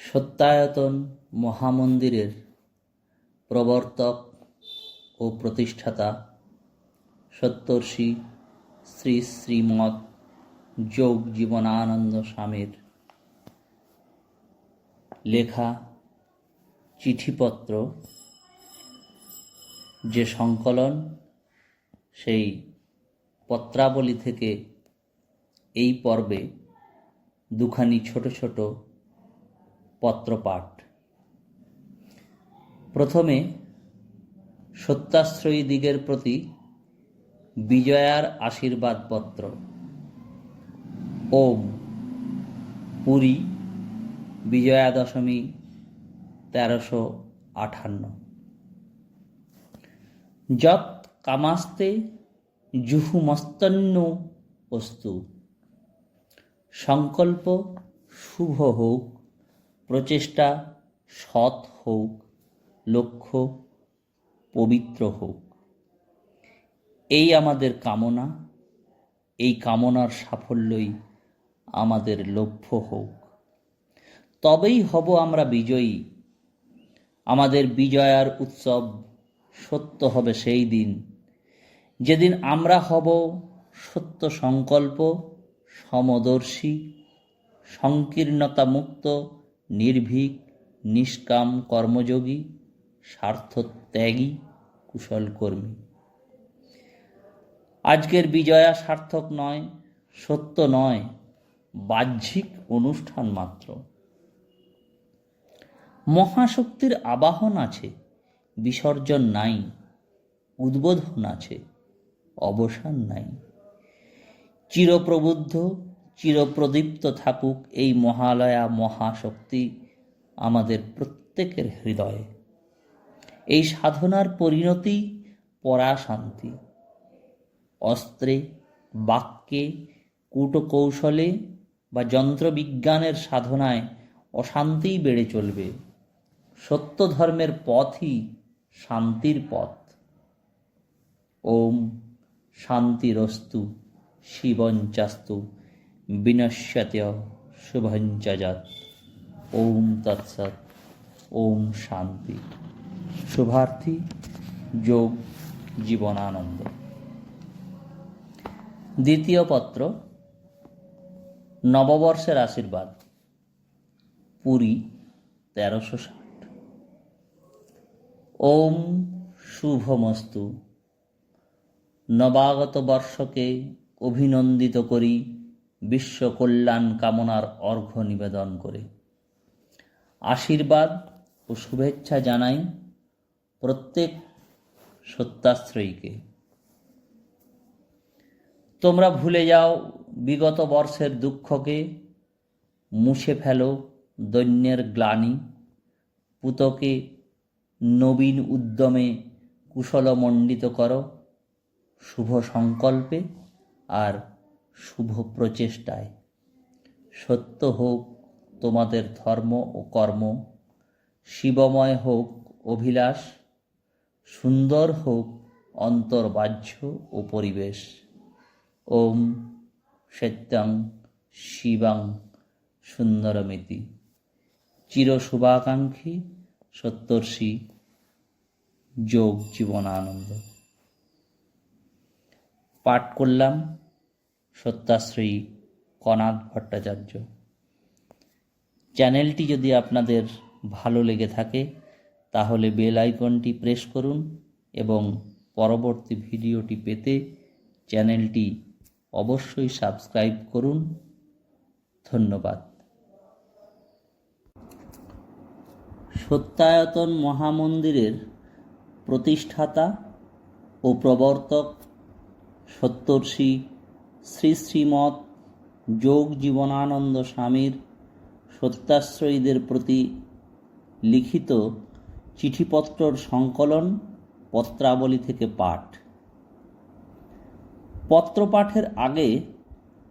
সত্যায়তন মহামন্দিরের প্রবর্তক ও প্রতিষ্ঠাতা সত্তর্ষি শ্রী শ্রীমৎ যোগ জীবনানন্দ স্বামীর লেখা চিঠিপত্র, যে সংকলন সেই পত্রাবলী থেকে এই পর্বে দুখানি ছোট ছোট পত্রপাঠ। প্রথমে সত্যাশ্রয়ী দিগের প্রতি বিজয়ার আশীর্বাদ পত্র। ওম, পুরী বিজয়া দশমী তেরোশো আঠান্ন। যৎ কামাস্তে জুহুমস্তন্য অস্তু। সংকল্প শুভ হোক। প্রচেষ্টা সৎ হোক, লক্ষ্য পবিত্র হোক। এই আমাদের কামনা, এই কামনার সাফল্যই আমাদের লক্ষ্য হোক। তবেই হব আমরা বিজয়ী। আমাদের বিজয়ার উৎসব সত্য হবে সেই দিন। যেদিন আমরা হব সত্য সংকল্প, সমদর্শী, সংকীর্ণতা মুক্ত নির্ভীক, নিষ্কাম কর্মযোগী, স্বার্থত্যাগী কুশল কর্মী আজকের বিজয়া সার্থক নয়, সত্য নয়, বাহ্যিক অনুষ্ঠান মাত্র। মহাশক্তির আবাহন আছে, বিসর্জন নাই, উদ্বোধন আছে, অবসান নাই। চিরপ্রবুদ্ধ চিরপ্রদীপ্ত থাকুক এই মহালয়া মহাশক্তি আমাদের প্রত্যেকের হৃদয়ে। এই সাধনার পরিণতি পরাশান্তি। অস্ত্রে, বাক্যে, কূটকৌশলে বা যন্ত্রবিজ্ঞানের সাধনায় অশান্তিই বেড়ে চলবে। সত্য ধর্মের পথই শান্তির পথ। ওম শান্তিরস্তু, শিবঞ্চাস্তু। বিনশ্যতে শুভঞ্চজাত ওম তৎসৎ, ওম শান্তি। শুভার্থী, যোগ জীবনানন্দ। দ্বিতীয় পত্র, নববর্ষের আশীর্বাদ, পুরী, তেরোশো ষাট। ওম শুভমস্তু। নবাগত বর্ষকে অভিনন্দিত করি। বিশ্ব কল্যাণ কামনার অর্ঘ্য নিবেদন করে। আশীর্বাদ ও শুভেচ্ছা জানাই প্রত্যেক সত্যাশ্রয়ীকে। তোমরা ভুলে যাও, বিগত বর্ষের দুঃখকে মুছে ফেলো দৈন্যের গ্লানি। পুতকে নবীন উদ্যমে কুশলমণ্ডিত করো। শুভ সংকল্পে আর শুভ প্রচেষ্টায়। সত্য হোক তোমাদের ধর্ম ও কর্ম, শিবময় হোক অভিলাষ, সুন্দর হোক অন্তর্বাহ্য ও পরিবেশ। ওম সত্যং শিবাং সুন্দরমিতি। চির শুভাকাঙ্ক্ষী সত্তর্ষি যোগ জীবনানন্দ। পাঠ করলাম। সত্যাশ্রয়ী কনাদ ভট্টাচার্য। চ্যানেলটি যদি আপনাদের ভালো লেগে থাকে, তাহলে বেল আইকনটি প্রেস করুন এবং পরবর্তী ভিডিওটি পেতে চ্যানেলটি অবশ্যই সাবস্ক্রাইব করুন। ধন্যবাদ। সত্যায়তন মহামন্দিরের প্রতিষ্ঠাতা ও প্রবর্তক সত্তর্ষি শ্রী শ্রীমৎ যোগ জীবনানন্দ স্বামীর সত্যাশ্রয়ীদের প্রতি লিখিত চিঠিপত্রর সংকলন পত্রাবলী থেকে পাঠ। পত্রপাঠের আগে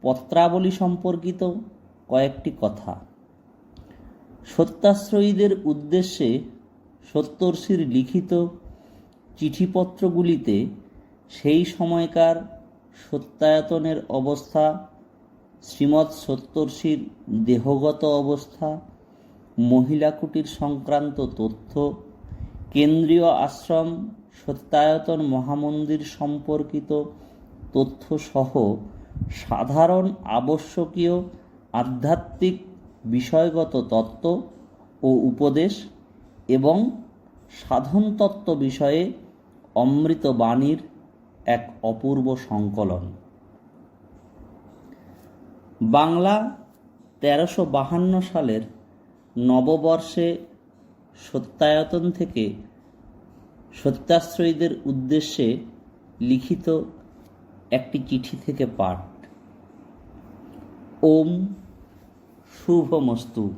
পত্রাবলী সম্পর্কিত কয়েকটি কথা। সত্যাশ্রয়ীদের উদ্দেশ্যে সত্তর্ষির লিখিত চিঠিপত্রগুলিতে সেই সময়কার সত্যায়তনের অবস্থা, শ্রীমৎ সত্তর্ষির দেহগত অবস্থা মহিলা কুটির সংক্রান্ত তথ্য, কেন্দ্রীয় আশ্রম, সত্যায়তন মহামন্দির সম্পর্কিত তথ্যসহ সাধারণ আবশ্যকীয় আধ্যাত্মিক বিষয়গত তত্ত্ব ও উপদেশ এবং সাধন তত্ত্ব বিষয়ে অমৃত বাণীর এক অপূর্ব সংকলন। বাংলা তেরোশো বাহান্ন সালের নববর্ষে সত্যায়তন থেকে সত্যাশ্রয়ীদের উদ্দেশ্যে লিখিত একটি চিঠি থেকে পাঠ। ওম শুভমস্তু।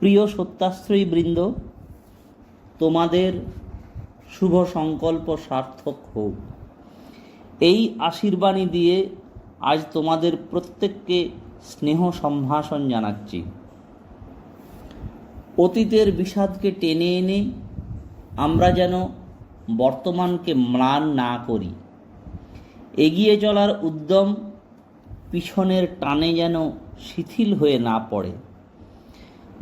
প্রিয় সত্যাশ্রয়ী বৃন্দ তোমাদের শুভ সংকল্প সার্থক হোক। এই আশীর্বাণী দিয়ে আজ তোমাদের প্রত্যেককে স্নেহ সম্ভাষণ জানাচ্ছি। অতীতের বিষাদকে টেনে এনে আমরা যেন বর্তমানকে ম্লান না করি। এগিয়ে চলার উদ্যম পিছনের টানে যেন শিথিল হয়ে না পড়ে।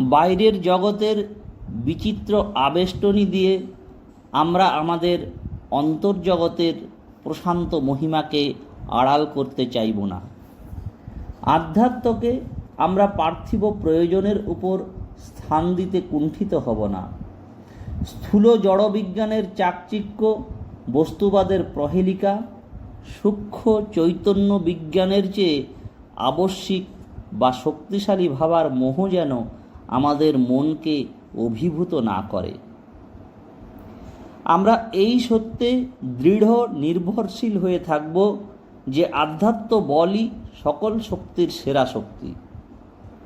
বাইরের জগতের বিচিত্র আবেষ্টনী দিয়ে আমরা আমাদের অন্তর্জগতের প্রশান্ত মহিমাকে আড়াল করতে চাইব না। আধ্যাত্মকে আমরা পার্থিব প্রয়োজনের উপর স্থান দিতে কুণ্ঠিত হব না। স্থূল জড়বিজ্ঞানের চাকচিক্য, বস্তুবাদের প্রহেলিকা, সূক্ষ্ম চৈতন্য বিজ্ঞানের চেয়ে আবশ্যিক বা শক্তিশালী ভাবার মোহ যেন আমাদের মনকে অভিভূত না করে। আমরা এই সত্যে দৃঢ়, নির্ভরশীল হয়ে থাকব যে আধ্যাত্ম বলই সকল শক্তির সেরা শক্তি।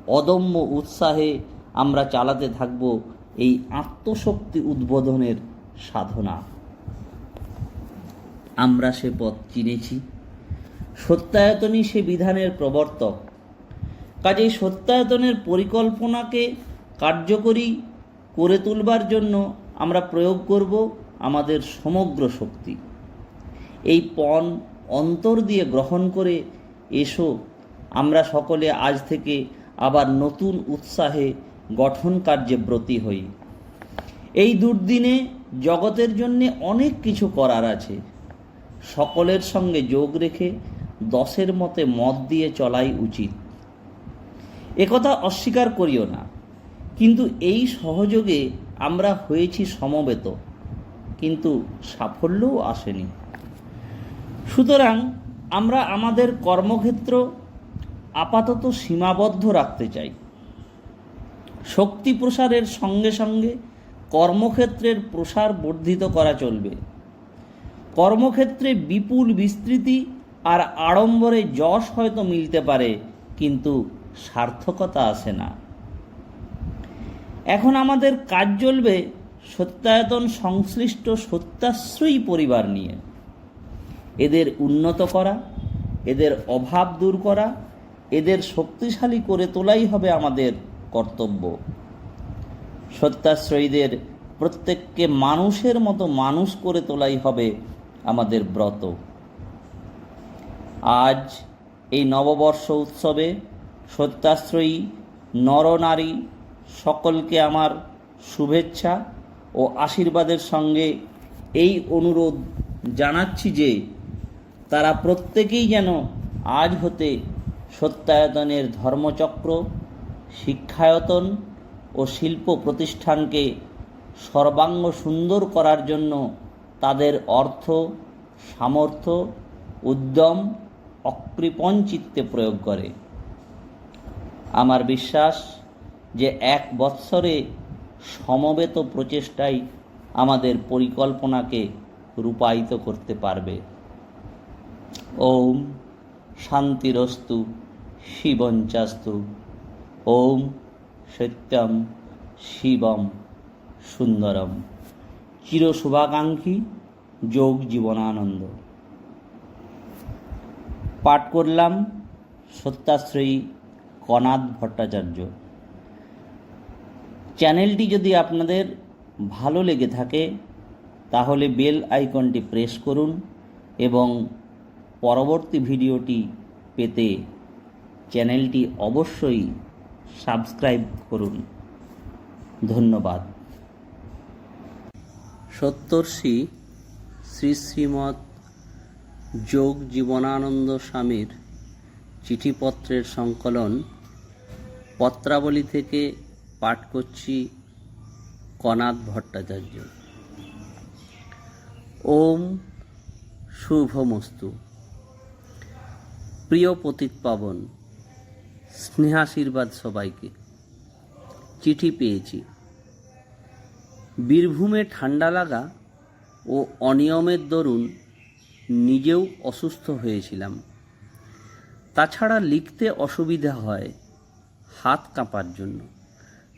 অদম্য উৎসাহে আমরা চালাতে থাকব এই আত্মশক্তি উদ্বোধনের সাধনা। আমরা সে পথ চিনেছি। সত্যায়তনই সে বিধানের প্রবর্তক। কাজেই সত্যায়তনের পরিকল্পনাকে কার্যকরী করে তুলবার জন্য আমরা প্রয়োগ করব আমাদের সমগ্র শক্তি। এই পণ অন্তর দিয়ে গ্রহণ করে এসো, আমরা সকলে আজ থেকে আবার নতুন উৎসাহে গঠন কার্যে ব্রতী হই। এই দুর্দিনে জগতের জন্যে অনেক কিছু করার আছে। সকলের সঙ্গে যোগ রেখে দশের মতে মত দিয়ে চলাই উচিত। একথা অস্বীকার করিও না, কিন্তু এই সহযোগে আমরা হয়েছি সমবেত। কিন্তু সাফল্যও আসেনি। সুতরাং আমরা আমাদের কর্মক্ষেত্র আপাতত সীমাবদ্ধ রাখতে চাই। শক্তি প্রসারের সঙ্গে সঙ্গে কর্মক্ষেত্রের প্রসার বর্ধিত করা চলবে। কর্মক্ষেত্রে বিপুল বিস্তৃতি আর আড়ম্বরে যশ হয়তো মিলতে পারে, কিন্তু সার্থকতা আসে না। এখন আমাদের কাজ চলবে সত্যায়তন সংশ্লিষ্ট সত্যাশ্রয়ী পরিবার নিয়ে। এদের উন্নত করা, এদের অভাব দূর করা, এদের শক্তিশালী করে তোলাই হবে আমাদের কর্তব্য। সত্যাশ্রয়ীদের প্রত্যেককে মানুষের মতো মানুষ করে তোলাই হবে আমাদের ব্রত। আজ এই নববর্ষ উৎসবে সত্যাশ্রয়ী, নরনারী সকলকে আমার শুভেচ্ছা ও আশীর্বাদের সঙ্গে এই অনুরোধ জানাচ্ছি যে তারা প্রত্যেকেই যেন আজ হতে সত্যায়তনের ধর্মচক্র, শিক্ষায়তন ও শিল্প প্রতিষ্ঠানকে সর্বাঙ্গ সুন্দর করার জন্য তাদের অর্থ, সামর্থ্য, উদ্যম অকৃপণ চিত্তে প্রয়োগ করে। আমার বিশ্বাস যে এক বৎসরে সমবেত প্রচেষ্টাই আমাদের পরিকল্পনাকে রূপায়িত করতে পারবে। ওম শান্তিরস্তু শিবঞ্চাস্তু। ওম সত্যম শিবম সুন্দরম। চির শুভাকাঙ্ক্ষী যোগ জীবনানন্দ। পাঠ করলাম সত্যাশ্রয়ী কনাদ ভট্টাচার্য। চ্যানেলটি যদি আপনাদের ভালো লেগে থাকে, তাহলে বেল আইকনটি প্রেস করুন এবং পরবর্তী ভিডিওটি পেতে চ্যানেলটি অবশ্যই সাবস্ক্রাইব করুন। ধন্যবাদ। সত্তর্ষি শ্রী শ্রীমৎ যোগ জীবনানন্দ স্বামীর চিঠিপত্রের সংকলন পত্রাবলী থেকে পাঠ করছি কনাদ ভট্টাচার্য। ওম শুভমস্তু। প্রিয় পতিত পাবন, স্নেহাশীর্বাদ সবাইকে। চিঠি পেয়েছি। বীরভূমে ঠান্ডা লাগা ও অনিয়মের দরুন নিজেও অসুস্থ হয়েছিলাম। তাছাড়া লিখতে অসুবিধা হয় হাত কাঁপার জন্য।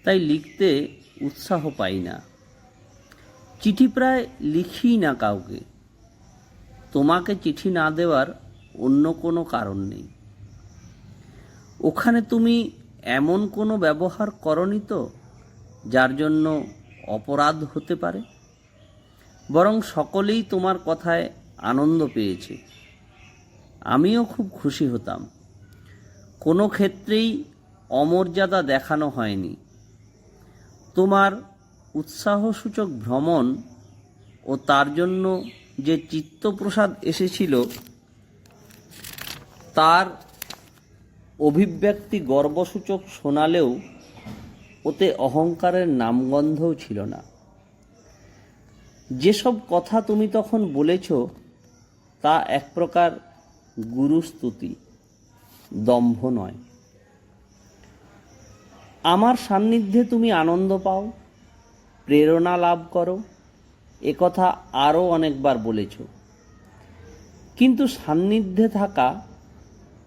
তাই লিখতে উৎসাহ পাই না। চিঠি প্রায় লিখি না কাউকে। তোমাকে চিঠি না দেওয়ার অন্য কোনো কারণ নেই। ওখানে তুমি এমন কোনো ব্যবহার করনি তো, যার জন্য অপরাধ হতে পারে? বরং সকলেই তোমার কথায় আনন্দ পেয়েছে। আমিও খুব খুশি হতাম। কোনো ক্ষেত্রেই অমর্যাদা দেখানো হয়নি। তোমার উৎসাহসূচক ভ্রমণ ও তার জন্য যে চিত্তপ্রসাদ এসেছিল, তার অভিব্যক্তি গর্বসূচক শোনালেও ওতে অহংকারের নামগন্ধও ছিল না। যেসব কথা তুমি তখন বলেছ, তা এক প্রকার গুরুস্তুতি, দম্ভ নয়। আমার সান্নিধ্যে তুমি আনন্দ পাও, প্রেরণা লাভ করো একথা আরও অনেকবার বলেছ। কিন্তু সান্নিধ্যে থাকা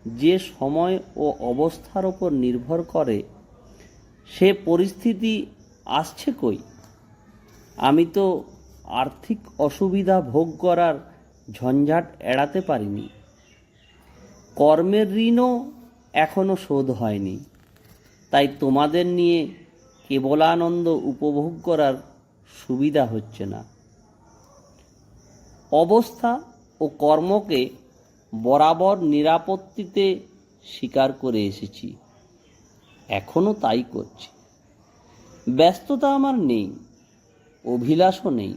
যে সময় ও অবস্থার ওপর নির্ভর করে, সে পরিস্থিতি আসছে কই? আমি তো আর্থিক অসুবিধা ভোগ করার ঝঞ্ঝাট এড়াতে পারিনি। কর্মের ঋণও এখনও শোধ হয়নি। তাই তোমাদের নিয়ে কেবলানন্দ উপভোগ করার সুবিধা হচ্ছে না। অবস্থা ও কর্মকে বরাবর নিরাপত্তিতে স্বীকার করে এসেছি। এখনও তাই করছি। ব্যস্ততা আমার নেই, অভিলাষও নেই।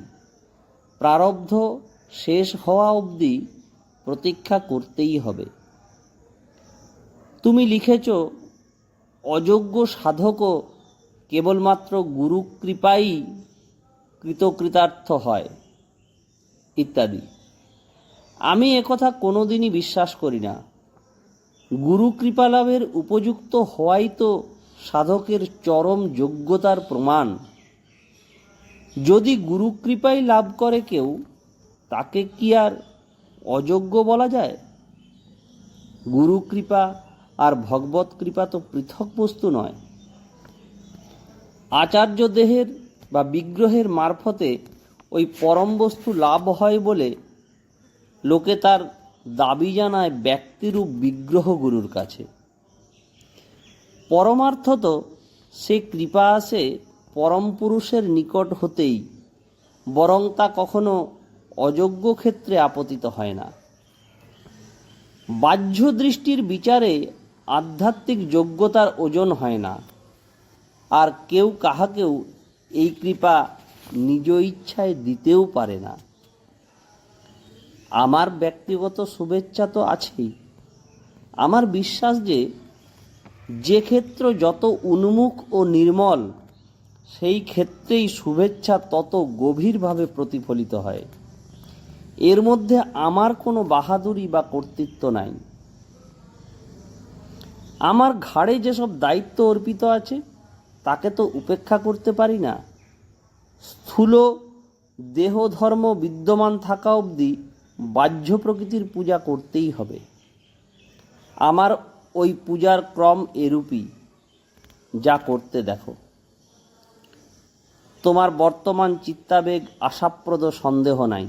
প্রারব্ধ শেষ হওয়া অবধি প্রতীক্ষা করতেই হবে। তুমি লিখেছ অযোগ্য সাধকও কেবলমাত্র গুরু কৃপাই কৃতকৃতার্থ হয়, ইত্যাদি। আমি একথা কোনোদিনই বিশ্বাস করি না। গুরু কৃপালাভের উপযুক্ত হওয়াই তো সাধকের চরম যোগ্যতার প্রমাণ। যদি গুরু কৃপাই লাভ করে কেউ, তাকে কি আর অযোগ্য বলা যায়? গুরু কৃপা আর ভগবত কৃপা তো পৃথক বস্তু নয়। আচার্য দেহের বা বিগ্রহের মারফতে ওই পরম বস্তু লাভ হয় বলে লোকে তার দাবি জানায় ব্যক্তিরূপ বিগ্রহ গুরুর কাছে। পরমার্থত সে কৃপা আসে পরম পুরুষের নিকট হতেই, বরং তা কখনো অযোগ্য ক্ষেত্রে আপতিত হয় না। বাহ্য দৃষ্টির বিচারে আধ্যাত্মিক যোগ্যতার ওজন হয় না। আর কেউ কাহাকেও এই কৃপা নিজ ইচ্ছায় দিতেও পারে না। আমার ব্যক্তিগত শুভেচ্ছা তো আছেই। আমার বিশ্বাস যে যে ক্ষেত্র যত উন্মুখ ও নির্মল, সেই ক্ষেত্রেই শুভেচ্ছা তত গভীরভাবে প্রতিফলিত হয়। এর মধ্যে আমার কোনো বাহাদুরি বা কর্তৃত্ব নাই। আমার ঘাড়ে যেসব দায়িত্ব অর্পিত আছে, তাকে তো উপেক্ষা করতে পারি না। স্থূল দেহ ধর্ম বিদ্যমান থাকা অবধি বাহ্য প্রকৃতির পূজা করতেই হবে। আমার ওই পূজার ক্রম এরূপই, যা করতে দেখো। তোমার বর্তমান চিত্তাবেগ আশাপ্রদ সন্দেহ নাই।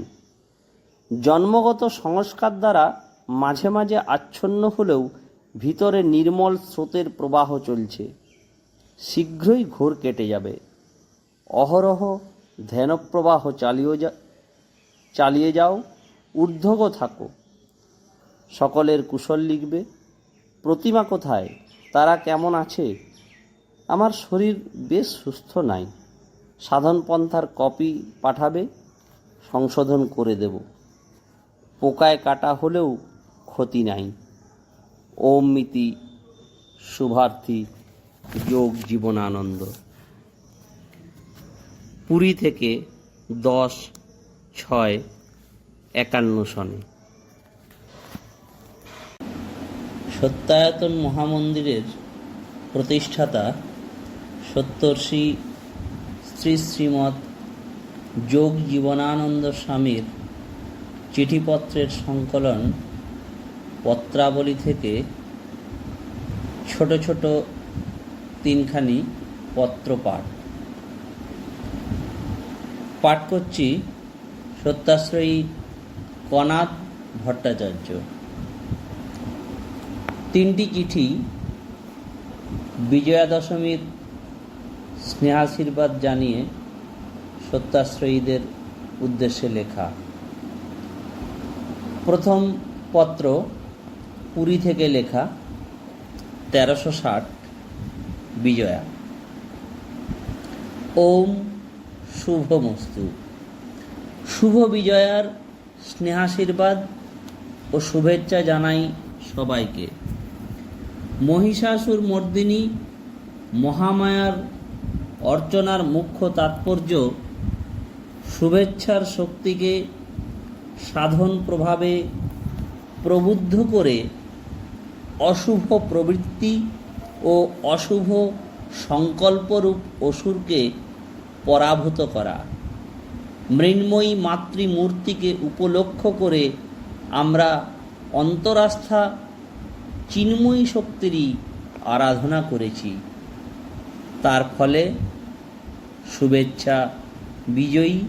জন্মগত সংস্কার দ্বারা মাঝে মাঝে আচ্ছন্ন হলেও ভিতরে নির্মল স্রোতের প্রবাহ চলছে। শীঘ্রই ঘোর কেটে যাবে। অহরহ ধ্যানপ্রবাহ চালিয়ে যা চালিয়ে যাও, ঊর্ধ্বগ থাকো। সকলের কুশল লিখবে, প্রতিমা কোথায়, তারা কেমন আছে? আমার শরীর বেশ সুস্থ নাই। সাধন পন্থার কপি পাঠাবে, সংশোধন করে দেব। পোকায় কাটা হলেও ক্ষতি নাই। ওম মিতি শুভার্থী যোগ জীবনানন্দ। পুরী থেকে দশ ছয় একান্ন সনে। সত্যায়তন মহামন্দিরের প্রতিষ্ঠাতা সত্তর্ষি শ্রী শ্রীমৎ যোগ জীবনানন্দ স্বামীর চিঠিপত্রের সংকলন পত্রাবলী থেকে ছোট ছোট তিনখানি পত্র পাঠ। পাঠ করছি সত্যাশ্রয়ী কনাদ ভট্টাচার্য। তিনটি চিঠি বিজয়া দশমীর স্নেহাশীর্বাদ জানিয়ে সত্যাশ্রয়ীদের উদ্দেশ্যে লেখা। প্রথম পত্র পুরী থেকে লেখা তেরোশো ষাট বিজয়া। ওম শুভমস্তু। শুভ বিজয়ার স্নেহাশীর্বাদ ও শুভেচ্ছা জানাই সবাইকে। মহিষাসুর মর্দিনী মহামায়ার অর্চনার মুখ্য তাৎপর্য শুভেচ্ছার শক্তিকে সাধন প্রভাবে প্রবুদ্ধ করে অশুভ প্রবৃত্তি ও অশুভ সংকল্পরূপ অসুরকে পরাভূত করা। মৃন্ময়ী মাতৃমূর্তিকে উপলক্ষ করে আমরা অন্তরাস্থা চিন্ময়ী শক্তিরই আরাধনা করেছি। তার ফলে শুভেচ্ছা বিজয়ী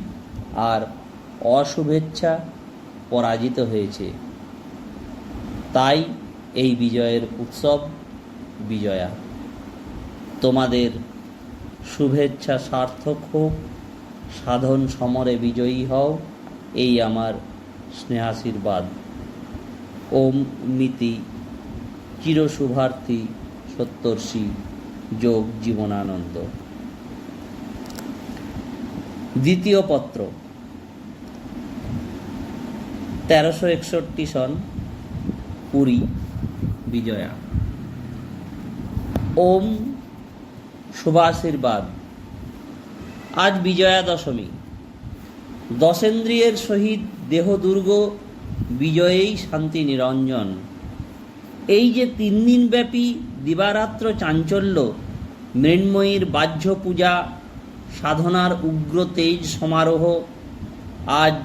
আর অশুভেচ্ছা পরাজিত হয়েছে। তাই এই বিজয়ের উৎসব বিজয়া। তোমাদের শুভেচ্ছা সার্থক হোক, সাধন সমরে বিজয়ী হও, এই আমার স্নেহাশীর্বাদ। ওম মিতি চিরশুভার্থী সত্তর্ষি যোগ জীবনানন্দ। দ্বিতীয় পত্র। তেরোশো একষট্টি সন পুরী বিজয়া। ওম শুভাশীর্বাদ। আজ বিজয়া দশমী। দশেন্দ্রিয়ের সহিত দেহদুর্গ বিজয়েই শান্তি নিরঞ্জন। এই যে তিন দিনব্যাপী দিবারাত্র চাঞ্চল্য, মৃন্ময়ীর বাহ্য পূজা, সাধনার উগ্র তেজ সমারোহ, আজ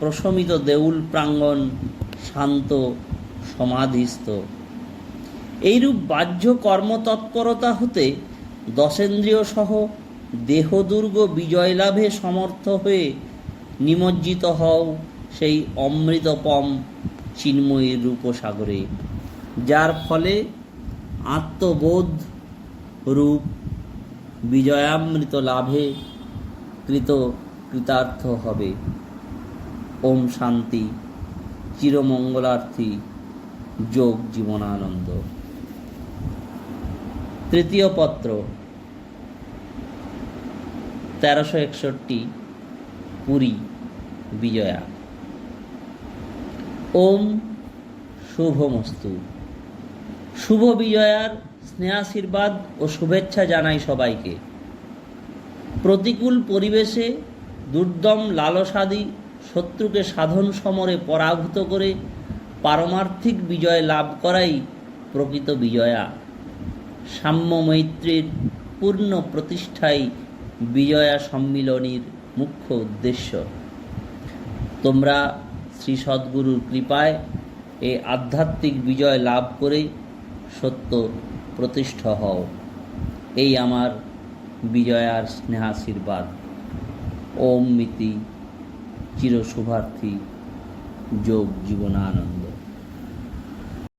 প্রশমিত দেউল প্রাঙ্গণ শান্ত সমাধিস্থ। এইরূপ বাহ্য কর্মতৎপরতা হতে দশেন্দ্রিয় সহ দেহদুর্গ বিজয় লাভে সমর্থ হয়ে নিমজ্জিত হও সেই অমৃতপম চিন্ময়ীর রূপসাগরে, যার ফলে আত্মবোধ রূপ বিজয়ামৃত লাভে কৃত কৃতার্থ হবে। ওম শান্তি, চিরমঙ্গলার্থী, যোগ জীবনানন্দ। তৃতীয় পত্র, তেরোশো একষট্টি, পুরী, বিজয়া। ওম শুভমস্তু। শুভ বিজয়ার স্নেহাশীর্বাদ ও শুভেচ্ছা জানাই সবাইকে। প্রতিকূল পরিবেশে দুর্দম লালসাদি শত্রুকে সাধন সমরে পরাভূত করে পারমার্থিক বিজয় লাভ করাই প্রকৃত বিজয়া। সাম্য মৈত্রীর পূর্ণ প্রতিষ্ঠাই বিজয়া সম্মিলনীর মুখ্য উদ্দেশ্য। তোমরা শ্রী সদ্গুরুর কৃপায় এই আধ্যাত্মিক বিজয় লাভ করে সত্য প্রতিষ্ঠা হও। এই আমার বিজয়ার স্নেহাশীর্বাদ। ওম মিতি চিরশুভার্থী। যোগ জীবনানন্দ।